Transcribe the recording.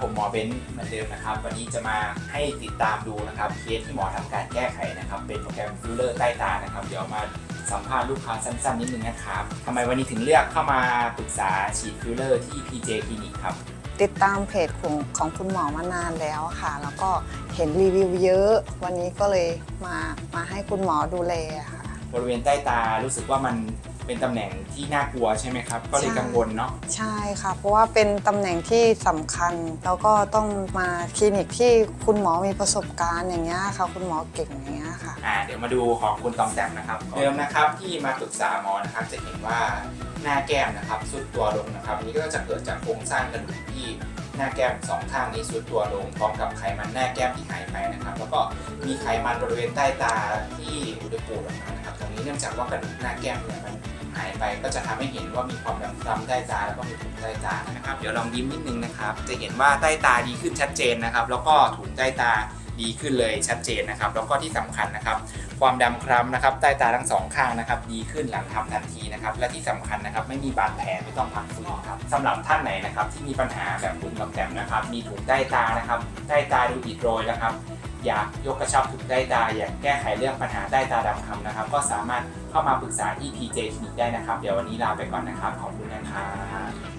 ผมหมอเบนซ์เหมือนเดิมนะครับ วันนี้จะมาให้ติดตามดูนะครับเคสที่หมอทำการแก้ไขนะครับ เป็นโปรแกรมฟิลเลอร์ใต้ตานะครับ เดี๋ยวมาสัมภาษณ์ลูกค้าสั้นๆนิดนึงนะครับทำไมวันนี้ถึงเลือกเข้ามาปรึกษาฉีดฟิลเลอร์ที่ PJ คลินิกครับ ติดตามเพจของของคุณหมอมานานแล้วค่ะ แล้วก็เห็นรีวิวเยอะ วันนี้ก็เลยมามาให้คุณหมอดูแลค่ะบริเวณใต้ตารู้สึกว่ามัน เป็นตำแหน่งที่น่ากลัวใช่ไหมครับ ก็เลยใช่กังวลเนาะใช่ค่ะ เพราะว่าเป็นตำแหน่งที่สำคัญ แล้วก็ต้องมาคลินิกที่คุณหมอมีประสบการณ์อย่างเงี้ยค่ะ คุณหมอเก่งอย่างเงี้ยค่ะ อ่าเดี๋ยวมาดูของคุณตอมแต้มนะครับเดิมนะครับที่มาปรึกษาหมอนะครับจะเห็นว่าหน้าแก้มนะครับสุดตัวลงนะครับอันนี้ก็จะเกิดจากโครงสร้างกระดูกที่หน้าแก้มสองข้างนี้สุดตัวลงพร้อมกับไขมันหน้าแก้มที่หายไปนะครับ แล้วก็มีไขมันบริเวณใต้ตาที่อุดปูดออกมานะครับตรงนี้เนื่องจากว่ากระดูกหน้าแก้มเนี่ยมัน หายไปก็จะทำให้เห็นว่ามีความดำคล้ำใต้ตาแล้วก็มีถุงใต้ตานะครับ เดี๋ยวลองยิ้มนิดนึงนะครับ จะเห็นว่าใต้ตาดีขึ้นชัดเจนนะครับ แล้วก็ถุงใต้ตาดีขึ้นเลยชัดเจนนะครับ แล้วก็ที่สำคัญนะครับ ความดำคล้ำนะครับใต้ตาทั้งสองข้างนะครับ ดีขึ้นหลังทำทันทีนะครับ และที่สำคัญนะครับ ไม่มีบาดแผลไม่ต้องพักฟื้นครับสำหรับท่านไหนนะครับ ที่มีปัญหาแบบกลุ่มกับแต้มนะครับ มีถุงใต้ตานะครับ ใต้ตาดูอิดโรยนะครับ อยากยกกระชับถุงได้ตา อยากแก้ไขเรื่องปัญหาได้ตาดำคำนะครับ ก็สามารถเข้ามาปรึกษาที่ PJ คลินิกได้นะครับ เดี๋ยววันนี้ลาไปก่อนนะครับ ขอบคุณนะครับ